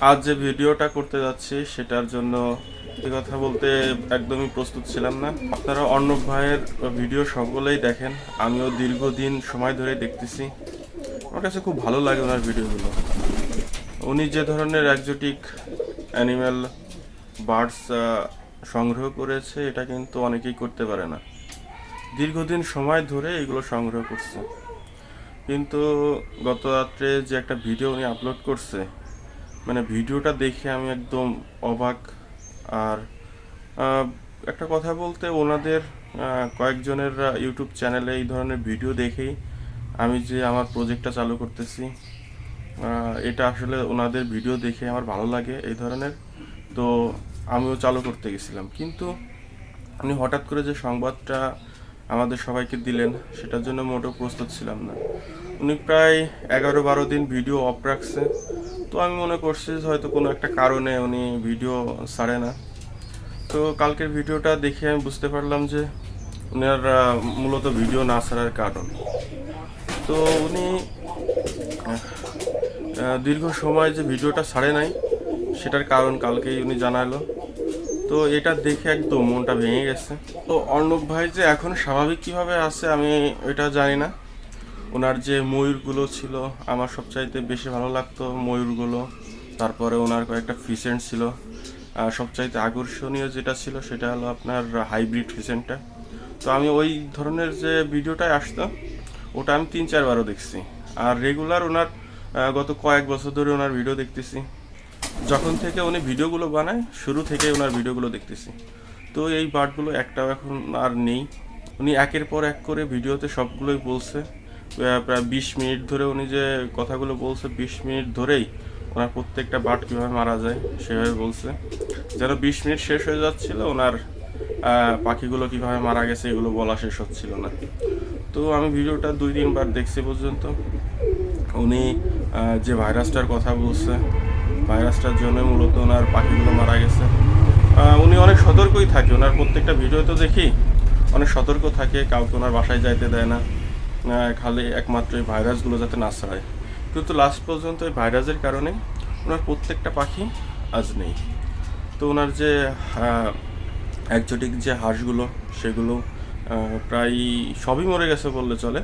আজ যে ভিডিওটা করতে যাচ্ছি, সেটার জন্য এই কথা বলতে একদমই প্রস্তুত ছিলাম না। আপনারা অর্ণব ভাইয়ের ভিডিও সকলেই দেখেন। আমিও দীর্ঘদিন সময় ধরে দেখতেছি। আমার কাছে খুব ভালো লাগে ওনার ভিডিওগুলো। উনি যে ধরনের একজোটিক অ্যানিম্যাল বার্ডস সংগ্রহ করেছে, এটা কিন্তু অনেকেই করতে পারে না। দীর্ঘদিন সময় ধরে এগুলো সংগ্রহ করছে। কিন্তু গত রাত্রে যে একটা ভিডিও উনি আপলোড করছে মানে ভিডিওটা দেখে আমি একদম অবাক। আর একটা কথা বলতে ওনাদের কয়েকজনের ইউটিউব চ্যানেলে এই ধরনের ভিডিও দেখেই আমি যে আমার প্রজেক্টটা চালু করতেছি এটা আসলে ওনাদের ভিডিও দেখে আমার ভালো লাগে এই ধরনের। তো আমিও চালু করতে গেছিলাম। কিন্তু উনি হঠাৎ করে যে সংবাদটা আমাদের সবাইকে দিলেন, সেটার জন্য মোটেও প্রস্তুত ছিলাম না। উনি প্রায় এগারো বারো দিন ভিডিও অফ রাখছে। তো আমি মনে করছি হয়তো কোনো একটা কারণে উনি ভিডিও ছাড়ে না। তো কালকের ভিডিওটা দেখে আমি বুঝতে পারলাম যে উনার মূলত ভিডিও না ছাড়ার কারণ। তো উনি দীর্ঘ সময় যে ভিডিওটা ছাড়ে নাই, সেটার কারণ কালকেই উনি জানালো। তো এটা দেখে একদম মনটা ভেঙে গেছে। তো অর্ণব ভাই যে এখন স্বাভাবিক কীভাবে আছে আমি এটা জানি না। ওনার যে ময়ূরগুলো ছিল, আমার সবচাইতে বেশি ভালো লাগতো ময়ূরগুলো। তারপরে ওনার কয়েকটা ফিসেন্ট ছিল। আর সবচাইতে আকর্ষণীয় যেটা ছিল, সেটা হলো আপনার হাইব্রিড ফিসেন্টটা তো আমি ওই ধরনের যে ভিডিওটায় আসতো ওটা আমি তিন চারবারও দেখছি। আর রেগুলার ওনার গত কয়েক বছর ধরে ওনার ভিডিও দেখতেছি। যখন থেকে উনি ভিডিওগুলো বানায়, শুরু থেকে ওনার ভিডিওগুলো দেখতেছি। তো এই বার্ডগুলো একটাও এখন আর নেই। উনি একের পর এক করে ভিডিওতে সবগুলোই বলছে। প্রায় বিশ মিনিট ধরে উনি যে কথাগুলো বলছে, বিশ মিনিট ধরেই ওনার প্রত্যেকটা বার্ড কীভাবে মারা যায় সেভাবে বলছে। যেন বিশ মিনিট শেষ হয়ে যাচ্ছিল, ওনার পাখিগুলো কীভাবে মারা গেছে এগুলো বলা শেষ হচ্ছিল না। তো আমি ভিডিওটা দুই তিনবার দেখছি পর্যন্ত। উনি যে ভাইরাসটার কথা বলছে, ভাইরাসটার জন্য মূলত ওনার পাখিগুলো মারা গেছে। উনি অনেক সতর্কই থাকে, ওনার প্রত্যেকটা ভিডিও তো দেখি, অনেক সতর্ক থাকে, কাউকে ওনার বাসায় যাইতে দেয় না। খালি একমাত্র এই ভাইরাসগুলো যাতে না ছড়ায়। কিন্তু লাস্ট পর্যন্ত এই ভাইরাসের কারণে ওনার প্রত্যেকটা পাখি আজ নেই। তো ওনার যে একজোটিক যে হাঁসগুলো, সেগুলো প্রায় সবই মরে গেছে বললে চলে।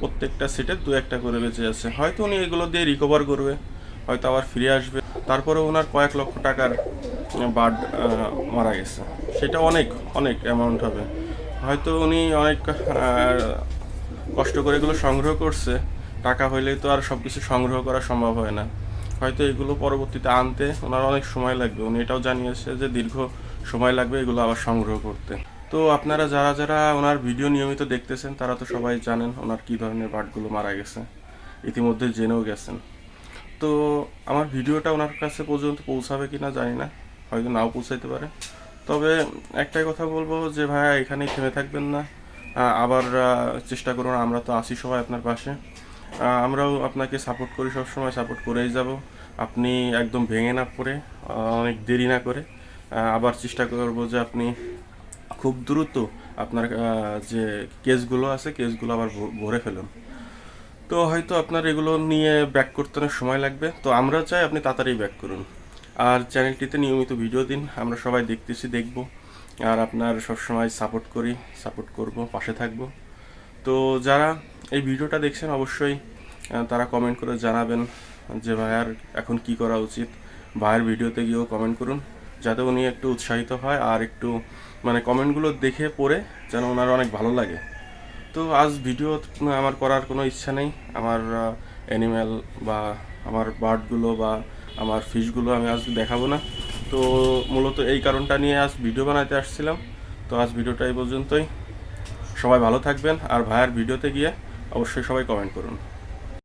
প্রত্যেকটা সেটে দু একটা করে বেঁচে আছে। হয়তো উনি এগুলো দিয়ে রিকভার করবে, হয়তো আবার ফিরে আসবে। তারপরে ওনার কয়েক লক্ষ টাকার বার্ড মারা গেছে। সেটা অনেক অনেক অ্যামাউন্ট হবে। হয়তো উনি অনেক কষ্ট করে এগুলো সংগ্রহ করছে, টাকা হইলেই তো আর সব কিছু সংগ্রহ করা সম্ভব হয় না। হয়তো এগুলো পরবর্তীতে আনতে ওনার অনেক সময় লাগবে। উনি এটাও জানিয়েছে যে দীর্ঘ সময় লাগবে এগুলো আবার সংগ্রহ করতে। তো আপনারা যারা যারা ওনার ভিডিও নিয়মিত দেখতেছেন, তারা তো সবাই জানেন ওনার কী ধরনের বার্ডগুলো মারা গেছে। ইতিমধ্যে জেনেও গেছেন। তো আমার ভিডিওটা ওনার কাছে পর্যন্ত পৌঁছাবে কি না জানি না। হয়তো নাও পৌঁছাইতে পারে। তবে একটাই কথা বলব যে ভাইয়া, এখানেই থেমে থাকবেন না। আবার চেষ্টা করুন, আমরা তো আছি সবাই আপনার পাশে। আমরাও আপনাকে সাপোর্ট করি, সবসময় সাপোর্ট করেই যাব। আপনি একদম ভেঙে না পড়ে অনেক দেরি না করে। আবার চেষ্টা করব যে আপনি খুব দ্রুত আপনার যে কেসগুলো আছে, কেসগুলো আবার ভরে ফেলুন। তো হয়তো আপনার এগুলো নিয়ে ব্যাক করতে অনেক সময় লাগবে। তো আমরা চাই আপনি তাড়াতাড়ি ব্যাক করুন। আর চ্যানেলটিতে নিয়মিত ভিডিও দিন, আমরা সবাই দেখতেছি, দেখব। আর আপনার সবসময় সাপোর্ট করি সাপোর্ট করব, পাশে থাকব। তো যারা এই ভিডিওটা দেখছেন, অবশ্যই তারা কমেন্ট করে জানাবেন যে ভাইয়ার এখন কি করা উচিত। ভাইয়ের ভিডিওতে গিয়েও কমেন্ট করুন, যাতে উনি একটু উৎসাহিত হয় আর একটু মানে কমেন্টগুলো দেখে পড়ে যেন ওনার অনেক ভালো লাগে। তো আজ ভিডিও আমার করার কোনো ইচ্ছা নেই। আমার অ্যানিম্যাল বা আমার বার্ডগুলো বা আমার ফিশগুলো আমি আজ দেখাবো না। তো মূলত এই কারণটা নিয়ে আজ ভিডিও বানাতে আসছিলাম। তো আজ ভিডিওটা এই পর্যন্তই। সবাই ভালো থাকবেন, আর ভাইয়ার ভিডিওতে গিয়ে অবশ্যই সবাই কমেন্ট করুন।